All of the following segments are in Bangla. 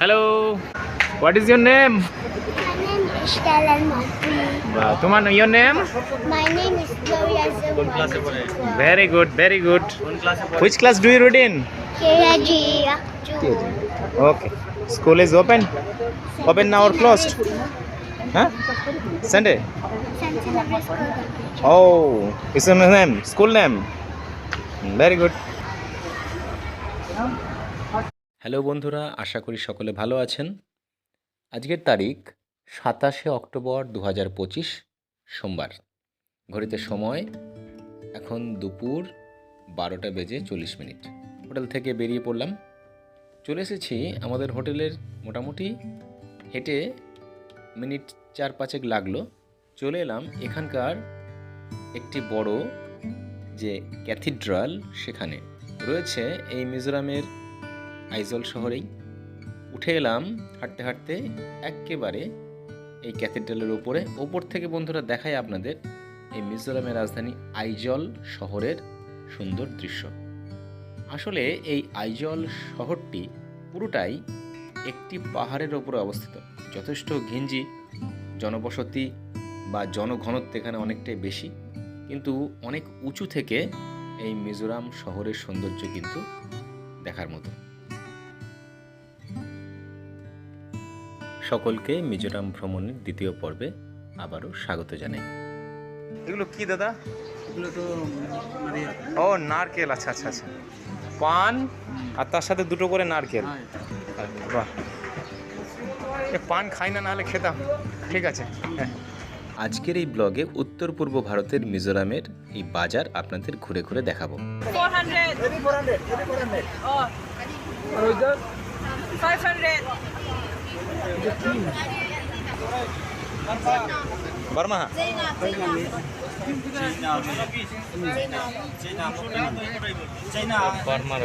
Hello what is your name. তোমার your name My name is Gloria Zumba. Very good very good which class do you KG. Okay school is open open now or closed হ্যাঁ Sunday O is name school name very good hello বন্ধুরা, আশা করি সকলে ভালো আছেন। আজকের তারিখ সাতাশে অক্টোবর দু হাজার পঁচিশ, সোমবার। ঘড়িতে সময় এখন দুপুর বারোটা বেজে চল্লিশ মিনিট। হোটেল থেকে বেরিয়ে পড়লাম। চলে এসেছি আমাদের হোটেলের মোটামুটি হেঁটে মিনিট চার পাঁচেক লাগল। চলে এলাম এখানকার একটি বড় যে ক্যাথিড্রাল সেখানে। রয়েছে এই মিজোরামের আইজল শহরেই উঠে এলাম হাঁটতে হাঁটতে একেবারে এই ক্যাথিড্রালের উপরে। ওপর থেকে বন্ধুরা দেখায় আপনাদের এই মিজোরামের রাজধানী আইজল শহরের সুন্দর দৃশ্য। আসলে এই আইজল শহরটি পুরোটাই একটি পাহাড়ের ওপরে অবস্থিত। যথেষ্ট ঘিঞ্জি জনবসতি বা জনঘনত্ব এখানে অনেকটাই বেশি। কিন্তু অনেক উঁচু থেকে এই মিজোরাম শহরের সৌন্দর্য কিন্তু দেখার মতো। সকলকে মিজোরাম ভ্রমণের দ্বিতীয় পর্বে আবারও স্বাগত জানাই। এগুলো কি দাদা? এগুলো তো মানে ও নারকেল আচ্ছা আচ্ছা আচ্ছা। পান আর তার সাথে দুটো করে নারকেল। হ্যাঁ, বাহ। পান খাই না নাহলে খেতাম। ঠিক আছে। হ্যাঁ। আজকের এই ব্লগে উত্তর পূর্ব ভারতের মিজোরামের এই বাজার আপনাদের ঘুরে ঘুরে দেখাবো। 400. 500. বর্মা। বর্মার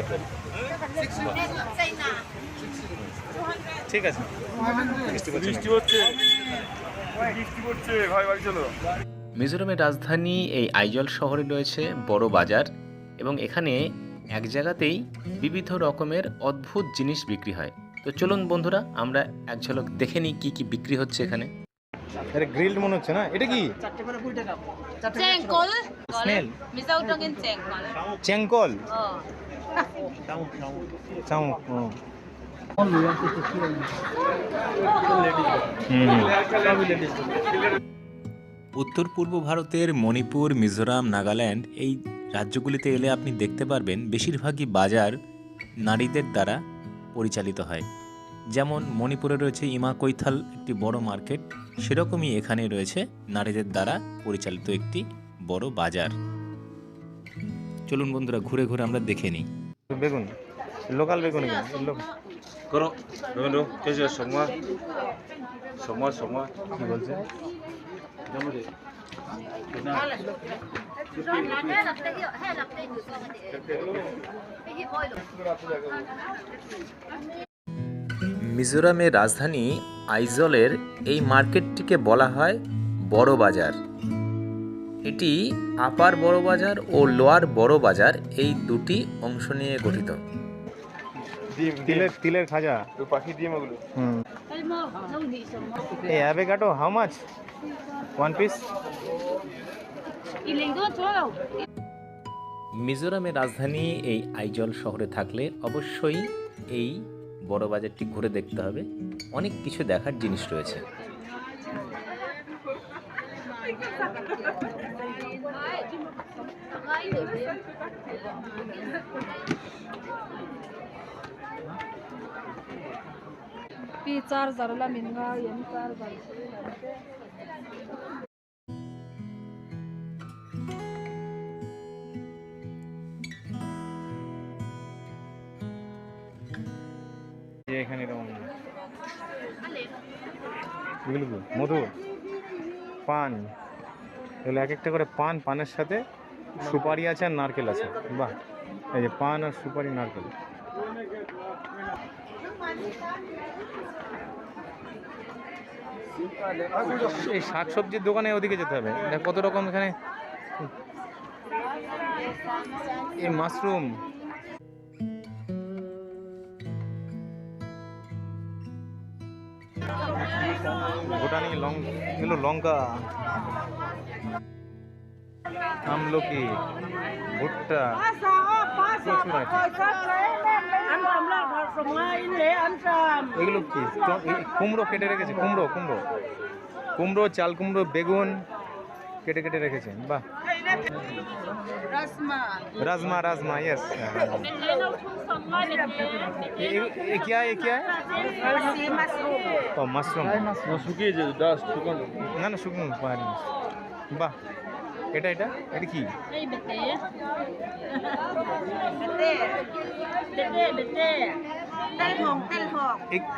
ঠিক আছে। বৃষ্টি হচ্ছে ভাই বাড়ি চলো। মিজোরামের রাজধানী এই আইজল শহরে রয়েছে বড় বাজার এবং এখানে এক জায়গাতেই বিবিধ রকমের অদ্ভুত জিনিস বিক্রি হয়। তো চলুন বন্ধুরা আমরা এক ঝলক দেখে নিই কী কী বিক্রি হচ্ছে এখানে। এটা গ্রিলড মনে হচ্ছে না? এটা কি? cengkol. চেঙ্কল. চাউ হুম। উত্তর পূর্ব ভারতের মণিপুর মিজোরাম নাগাল্যান্ড এই রাজ্যগুলিতে এলে আপনি দেখতে পারবেন বেশিরভাগই বাজার নারীদের দ্বারা পরিচালিত হয়। যেমন মণিপুরে রয়েছে ইমা কৈথাল একটি বড় মার্কেট সেরকমই এখানে রয়েছে নারীদের দ্বারা পরিচালিত একটি বড় বাজার। চলুন বন্ধুরা ঘুরে ঘুরে আমরা দেখে নিই। বেগুন লোকাল বেগুন করো রবীন্দ্র সময় সময় সময় কি বলছে? মিজোরামের রাজধানী আইজলের এই মার্কেটটিকে বলা হয় বড় বাজার। এটি আপার বড় বাজার ও লোয়ার বড় বাজার এই দুটি অংশ নিয়ে গঠিত। তিলের তিলের খাজা। পাখি দিয়ে ওগুলো। হুম। এই avocado how much one piece মিজোরামের রাজধানী এই আইজল শহরে থাকলে অবশ্যই এই বড় বাজারটি ঘুরে দেখতে হবে। অনেক কিছু দেখার জিনিস রয়েছে। এখানে এরকম এগুলো মধু? পান। এগুলো এক একটা করে পান, পানের সাথে সুপারি আছে আর নারকেল আছে। বাহ! এই যে পান আর সুপারি, নারকেল। এই শাক সবজির দোকানে ওদিকে যেতে হবে। কত রকম এখানে। এই মাশরুম। ভুটানি লং এগুলো লঙ্কা। আমলকি, ভুট্টা, এগুলো কি? কুমড়ো কেটে রেখেছে, কুমড়ো কুমড়ো। কুমড়ো, চাল কুমড়ো, বেগুন কেটে কেটে রেখেছে, বাহ। राजमा राजमा यस ये ये क्या है ये क्या है ও মাশরুম শুকিয়েছে ডাস্ট শুকানো না না শুকনো পাহাড়ি বাহ এটা এটা এটা কি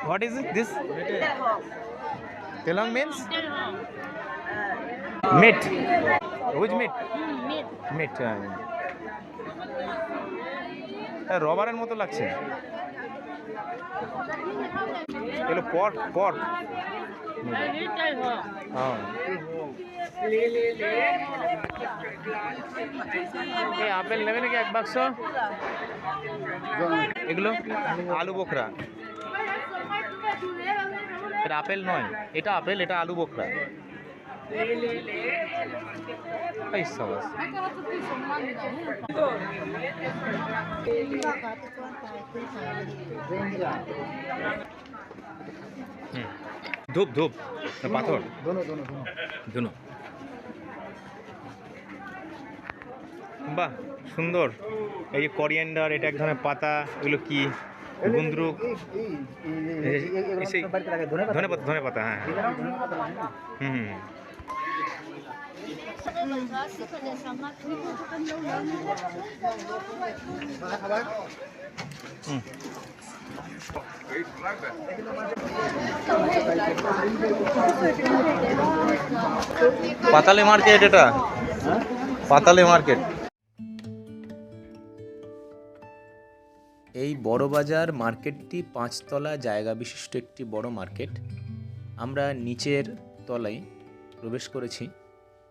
what is it this তেলং means meet which meat meat রবারের মতো লাগছে এগুলো পট পট হ্যাঁ এই আপেল নেবে নাকি এক বাক্স এগুলো আলু বোখরা এটা আপেল নয় এটা আপেল এটা আলু বোখরা। ধূপ ধূপ পাথর ধুনো বাহ সুন্দর এই যে করিয়েন্ডার এটা এক ধরনের পাতা এগুলো কি গুন্দ্রুক ধনে পাতা ধনে পাতা হ্যাঁ হুম। পাতালে মার্কেট এটা? পাতালে মার্কেট। এই বড় বাজার মার্কেটটি পাঁচতলা, জায়গা বিশিষ্ট একটি বড় মার্কেট। আমরা নিচের তলায় প্রবেশ করেছি।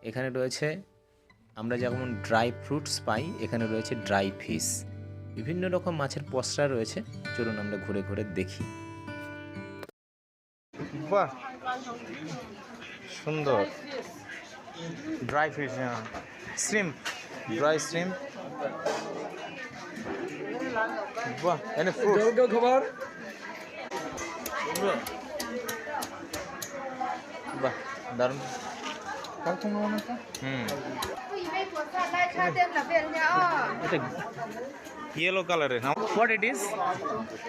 এখানে রয়েছে আমরা যেমন ড্রাই ফ্রুটস পাই এখানে রয়েছে ড্রাই ফিশ বিভিন্ন রকম মাছের পসরা রয়েছে চলুন আমরা ঘুরে ঘুরে দেখি। বাহ সুন্দর। ড্রাই ফিশ হ্যাঁ। শ্রিম ড্রাই শ্রিম বাহ এনে ফ্রুট খাবার। বাহ দারুণ। এটা ইয়েলো কালারের what it is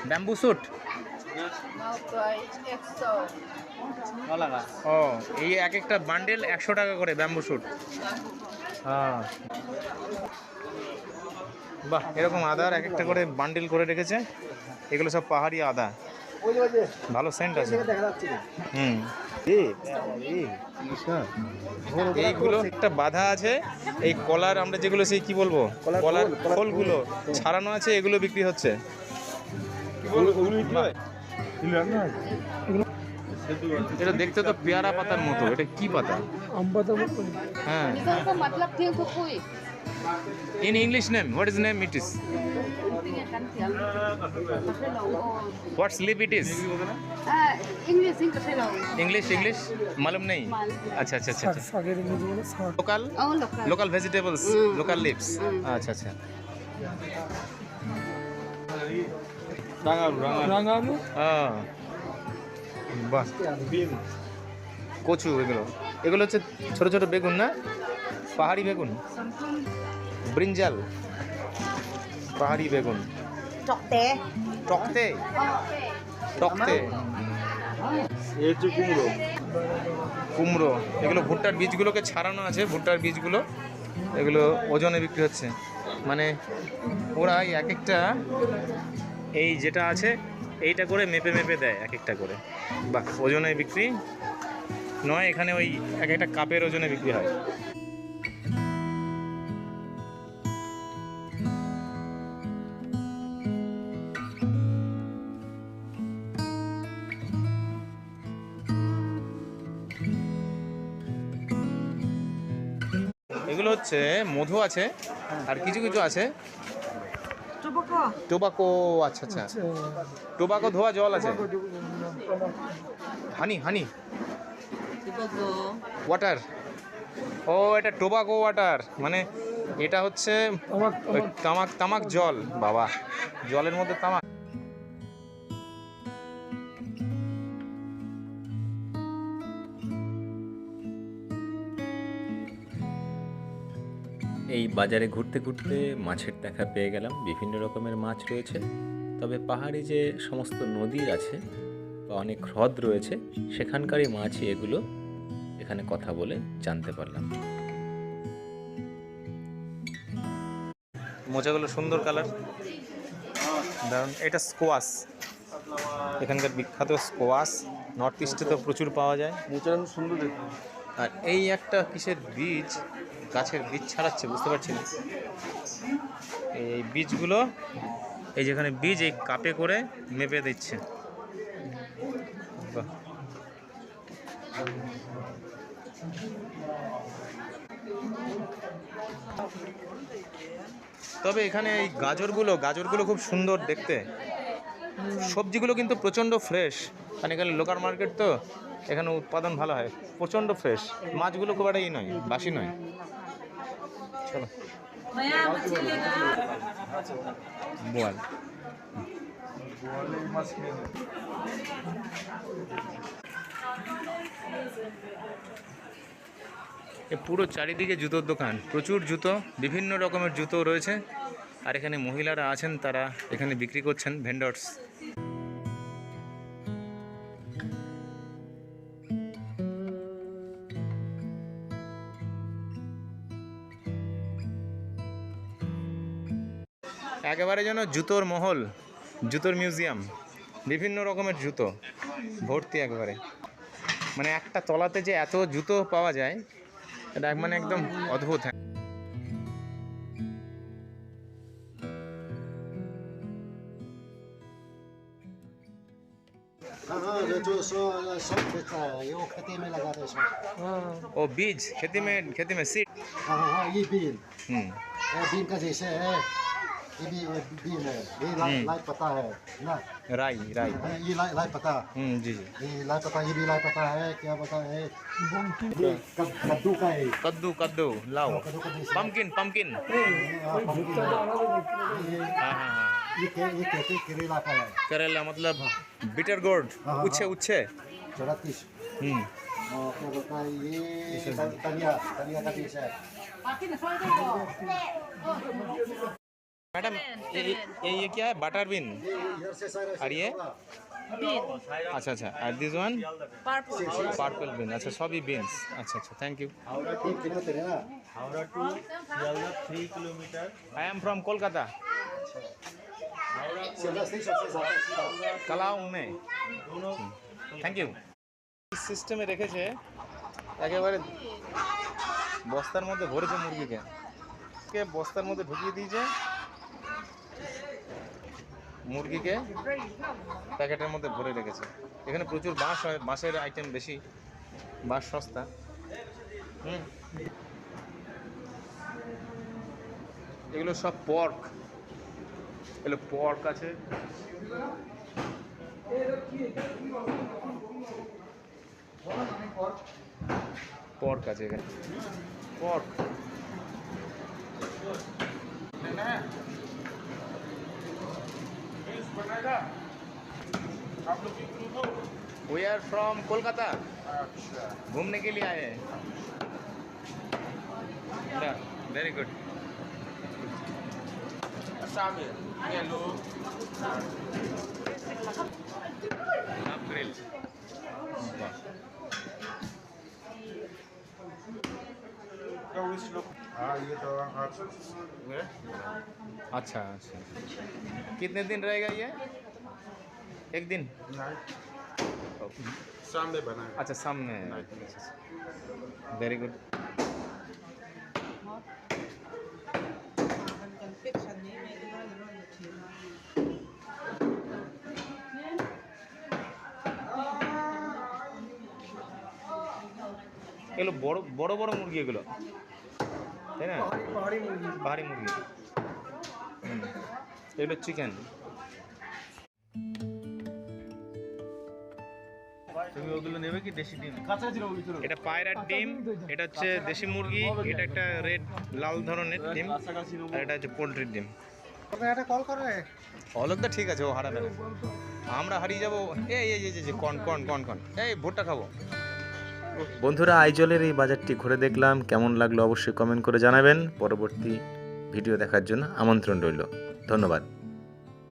bamboo shoot ও এই এক একটা বান্ডেল একশো টাকা করে ব্যাম্বু স্যুট হ্যাঁ। বাহ এরকম আদার এক একটা করে বান্ডেল করে রেখেছে। এগুলো সব পাহাড়ি আদা। ভালো সেন্ট আছে। হুম। এইগুলো একটা বাধা আছে এই কলার আমরা যেগুলো সেই কি বলব? কলার ফলগুলো ছাড়ানো আছে এগুলো বিক্রি হচ্ছে। এটা দেখতে তো পেয়ারা পাতার মতো এটা কি পাতা? পাতা হ্যাঁ। In English name, what is name it is? What sleep it is? English, English. English, English? Malum nahi? Acha, acha, acha. Local? local. Local vegetables, local leaves. Acha, acha. Rangalu, rangalu. Rangalu? বাহ কচু এগুলো এগুলো হচ্ছে ছোট ছোট বেগুন না পাহাড়ি বেগুন ব্রিঞ্জাল। পাহাড়ি বেগুন। টকতে। টকতে? এই হচ্ছে কুমড়ো। কুমড়ো। এগুলো ভুট্টার বীজগুলোকে ছাড়ানো আছে ভুট্টার বীজগুলো। এগুলো ওজনে বিক্রি হচ্ছে। মানে ওরা এই এক একটা এই যেটা আছে এইটা করে মেপে মেপে দেয় এক একটা করে। বাহ ওজনে বিক্রি। নয় এখানে ওই এক একটা কাপের ওজনে বিক্রি হয়। এগুলো হচ্ছে মধু আছে আর কিছু কিছু আছে। টোবাকো। আচ্ছা আচ্ছা। টোবাকো ধোয়া জল আছে? হানি হানি। ওয়াটার ও এটা টোবাকো ওয়াটার মানে এটা হচ্ছে তামাক তামাক জল বাবা। জলের মধ্যে তামাক। বাজারে ঘুরতে ঘুরতে মাছের দেখা পেয়ে গেলাম। বিভিন্ন রকমের মাছ রয়েছে। তবে পাহাড়ে যে সমস্ত নদী আছে বা অনেক হ্রদ রয়েছে সেখানকারই মাছই এগুলো। এখানে কথা বলে জানতে পারলাম। মোজাগুলো সুন্দর কালার। দারুণ। এটা স্কোয়াশ। এখানকার বিখ্যাত স্কোয়াশ। নর্থ ইস্টে তো প্রচুর পাওয়া যায়। সুন্দর আর এই একটা কিসের বীজ গাছের বীজ ছাড়াচ্ছে, বুঝতে পারছি না এই বীজগুলো, এই যেখানে বীজ, এই কাপে করে মেপে দিচ্ছে। তবে এখানে এই গাজরগুলো গাজরগুলো খুব সুন্দর দেখতে। সবজিগুলো কিন্তু প্রচণ্ড ফ্রেশ। কারণ এখানে লোকাল মার্কেট তো। এখানে উৎপাদন ভালো হয়। প্রচণ্ড ফ্রেশ মাছগুলো খুব একটা ই নয়, বাসি নয়। চলো। পুরো চারিদিকে জুতোর দোকান। প্রচুর জুতো, বিভিন্ন রকমের জুতো রয়েছে। আর এখানে মহিলারা আছেন, তারা এখানে বিক্রি করছেন ভেন্ডার্স একেবারে যেন জুতোর মহল জুতোর মিউজিয়াম বিভিন্ন রকমের জুতো ভর্তি একেবারে মানে একটা তলাতে যে এত জুতো পাওয়া যায় এটা এক- মানে একদম অদ্ভুত হ্যাঁ हाँ हाँ जो जो सो सब बेचता है ये वो खेती में लगा रहे सब ও বীজ খেতে মে খেতে মে সিট हाँ हाँ हाँ ये बीन হুম ये बीन का जैसे है ये भी ये हम्म। पता है ना? राई राई ये पता। हम्म जी जी। ये पता ये भी पता है क्या पता है? कद्दू का है। कद्दू कद्दू लाओ। हाँ, पम्पकिन पम्पकिन हाँ, ये हाँ, कहते करेला का है। करेला मतलब बिटर गोड उच्छे उच्छे। हम्म। क्या ये का पीस है। मैडम ये ये ये क्या है बटर बीन ये इधर से सारे और ये अच्छा अच्छा और this one purple purple bean अच्छा सभी बीन्स अच्छा अच्छा थैंक यू ठीक किलोमीटर है ना आई एम फ्रॉम कोलकाता सीधा से सबसे ज्यादा কালাও মে থ্যাংক ইউ সিস্টেমে রেখেছে একেবারে বস্তার মধ্যে ভরেছে মুরগিকে কে বস্তার মধ্যে ঢুকিয়ে দিয়েছে মুরগিকে প্যাকেটের মধ্যে ভরে রেখেছে। এখানে প্রচুর বাঁশ হয়, বাঁশের আইটেম বেশি, বাঁশ সস্তা। হুম। এগুলো সব পর্ক এগুলো পর্ক আছে। পর্ক আছে এখানে। Pork we are from Kolkata घूमने के लिए आए हैं। वेरी गुड हेलो ग्रिल हाँ ये तो आज अच्छा अच्छा कितने दिन रहेगा ये एक दिन सामने बना है अच्छा सामने वेरी गुड এগুলো বড় বড় বড় মুরগি এগুলো তাই না? পাহাড়ি মুরগি। পাহাড়ি মুরগি। এগুলো চিকেন তুমি ওগুলো নেবে কি দেশি ডিম? এটা পায়রার ডিম এটা হচ্ছে দেশি মুরগি এটা একটা রেড লাল ধরনের ডিম আর এটা হচ্ছে পোলট্রির ডিম। একটা কল করে। অলোকদা ঠিক আছে ও হারাবে না। আমরা হারিয়ে যাব। এই এই এই কন কন কন কন। এই ভুট্টা খাব। বন্ধুরা, আইজলের এই বাজারটি ঘুরে দেখলাম। কেমন লাগল অবশ্যই কমেন্ট করে জানাবেন। পরবর্তী ভিডিও দেখার জন্য আমন্ত্রণ রইল। ধন্যবাদ।